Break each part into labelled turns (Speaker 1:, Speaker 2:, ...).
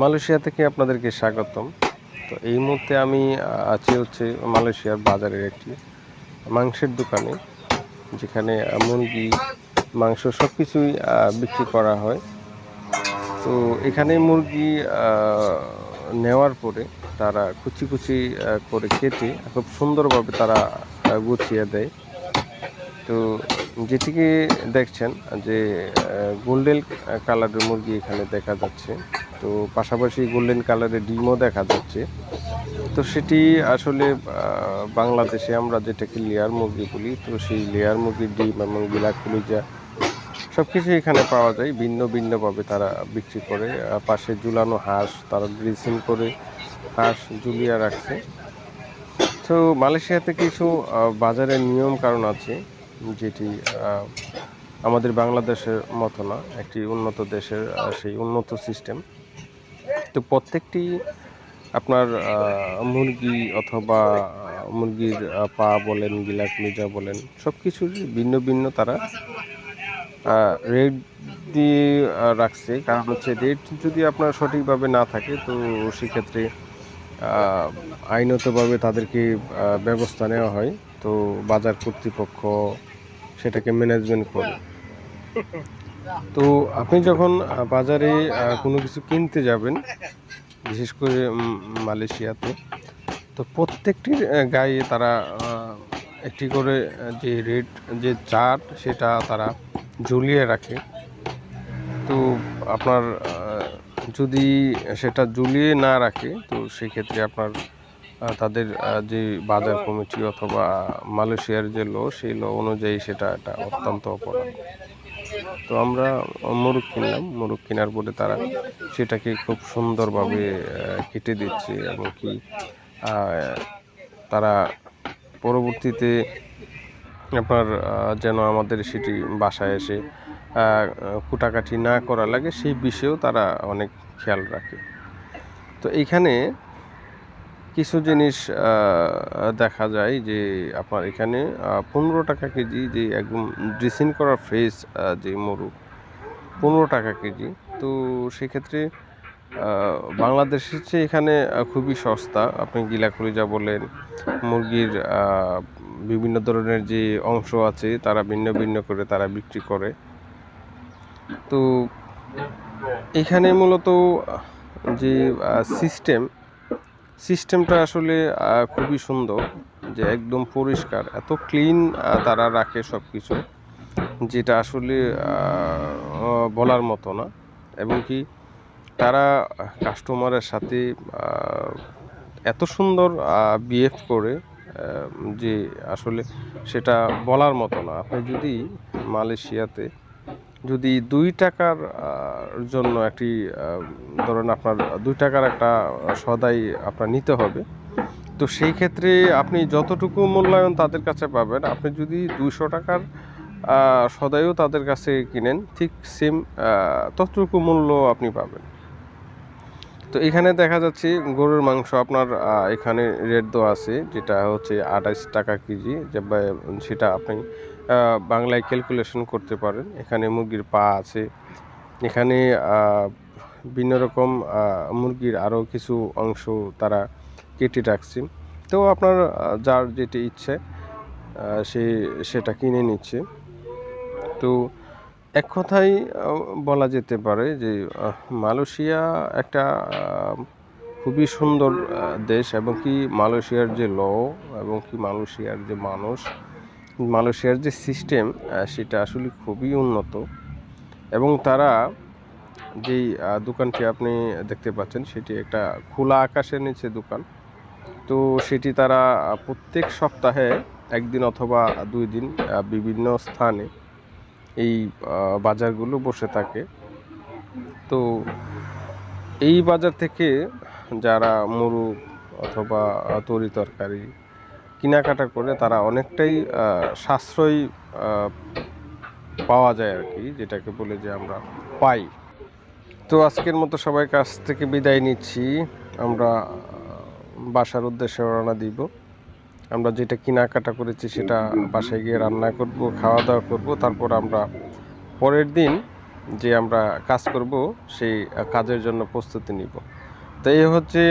Speaker 1: Malaysia থেকে আপনাদেরকে স্বাগতম। তো এই মুহূর্তে আমি আছি হচ্ছে মালয়েশিয়ার বাজারের একটি মাংসের দোকানে, যেখানে মুরগি, মাংস সব কিছুই বিক্রি করা হয়। তো এখানে মুরগি নেওয়ার পরে তারা কুচি কুচি করে কেটে খুব সুন্দরভাবে তারা গুছিয়ে দেয়। তো যেটিকে দেখছেন যে গোল্ডেন কালারের মুরগি এখানে দেখা যাচ্ছে। তো পাশাপাশি গোল্ডেন কালারের ডিমও দেখা যাচ্ছে। তো সেটি আসলে বাংলাদেশে আমরা যেটাকে লেয়ার মুরগি বলি, তো সেই লেয়ার মুরগির ডিম এবং বিলাক কলিজা সব কিছু এখানে পাওয়া যায়। ভিন্ন ভিন্নভাবে তারা বিক্রি করে। পাশে ঝুলানো হাঁস তারা ড্রেসিং করে, হাঁস ঝুলিয়ে রাখছে। তো মালয়েশিয়াতে কিছু বাজারের নিয়ম কারণ আছে, যেটি আমাদের বাংলাদেশের মতো না, একটি উন্নত দেশের সেই উন্নত সিস্টেম তো প্রত্যেকটি আপনার মুরগি অথবা মুরগির পা বলেন গিলাক মিজা বলেন সব কিছুর ভিন্ন ভিন্ন তারা রেট দিয়ে রাখছে। কারণ হচ্ছে রেট যদি আপনার সঠিকভাবে না থাকে, তো সেক্ষেত্রে আইনতভাবে তাদেরকে ব্যবস্থা নেওয়া হয়। তো বাজার কর্তৃপক্ষ সেটাকে ম্যানেজমেন্ট করে। তো আপনি যখন বাজারে কোনো কিছু কিনতে যাবেন, বিশেষ করে মালয়েশিয়াতে, তো প্রত্যেকটির গায়ে তারা একটি করে যে রেট যে চার্ট সেটা তারা ঝুলিয়ে রাখে। তো আপনার যদি সেটা ঝুলিয়ে না রাখে, তো সেক্ষেত্রে আপনার তাদের যে বাজার কমিটি অথবা মালয়েশিয়ার যে ল, সেই ল অনুযায়ী সেটা একটা অত্যন্ত অপরাধ। তো আমরা মোরগ কিনলাম, মোরগ কেনার পরে তারা সেটাকে খুব সুন্দরভাবে কেটে দিচ্ছে এবং কি তারা পরবর্তীতে আপনার যেন আমাদের সেটি বাসায় এসে কুটাকাটি না করা লাগে, সেই বিষয়েও তারা অনেক খেয়াল রাখে। তো এইখানে কিছু জিনিস দেখা যায় যে আপনার এখানে পনেরো টাকা কেজি যে একদম ড্রেসিং করা ফ্রেশ যে মরু, পনেরো টাকা কেজি। তো সেক্ষেত্রে বাংলাদেশের চেয়ে এখানে খুবই সস্তা। আপনি গিলা যা বলেন মুরগির বিভিন্ন ধরনের যে অংশ আছে, তারা ভিন্ন ভিন্ন করে তারা বিক্রি করে। তো এখানে মূলত যে সিস্টেম সিস্টেমটা আসলে খুবই সুন্দর যে একদম পরিষ্কার, এত ক্লিন তারা রাখে সব কিছু যেটা আসলে বলার মতো না। এবং কি তারা কাস্টমারের সাথে এত সুন্দর বিহেভ করে যে আসলে সেটা বলার মতো না। আপনি যদি মালয়েশিয়াতে যদি দুই টাকার জন্য একটি ধরেন আপনার দুই টাকার একটা সদাই আপনার নিতে হবে, তো সেই ক্ষেত্রে আপনি যতটুকু মূল্যায়ন তাদের কাছে পাবেন, আপনি যদি দুইশো টাকার সদাইও তাদের কাছে কিনেন, ঠিক সেম ততটুকু মূল্য আপনি পাবেন। তো এখানে দেখা যাচ্ছে গরুর মাংস আপনার এখানে রেট দেওয়া আছে, যেটা হচ্ছে আঠাইশ টাকা কেজি, যে সেটা আপনি বাংলায় ক্যালকুলেশন করতে পারেন। এখানে মুরগির পা আছে। এখানে আহ, ভিন্ন রকম মুরগির আরও কিছু অংশ তারা কেটে রাখছে। তো আপনার যার যেটি ইচ্ছে সে সেটা কিনে নিচ্ছে। তো এক কথায় বলা যেতে পারে যে মালয়েশিয়া একটা খুবই সুন্দর দেশ এবং কি মালয়েশিয়ার যে ল এবং কি মালয়েশিয়ার যে মানুষ মালয়েশিয়ার যে সিস্টেম সেটা আসলে খুবই উন্নত। এবং তারা যেই দোকানটি আপনি দেখতে পাচ্ছেন, সেটি একটা খোলা আকাশের নিচে দোকান। তো সেটি তারা প্রত্যেক সপ্তাহে একদিন অথবা দুই দিন বিভিন্ন স্থানে এই বাজারগুলো বসে থাকে। তো এই বাজার থেকে যারা মুরগ অথবা তরি তরকারি কেনাকাটা করে তারা অনেকটাই সাশ্রয়ী পাওয়া যায় আর কি, যেটাকে বলে যে আমরা পাই। তো আজকের মতো সবাই কাছ থেকে বিদায় নিচ্ছি। আমরা বাসার উদ্দেশ্যে রওনা দিব। আমরা যেটা কেনাকাটা করেছি সেটা বাসায় গিয়ে রান্না করব, খাওয়া দাওয়া করব। তারপর আমরা পরের দিন যে আমরা কাজ করব, সেই কাজের জন্য প্রস্তুতি নিব। তো এই হচ্ছে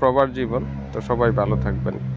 Speaker 1: প্রবার জীবন। তো সবাই ভালো থাকবেন।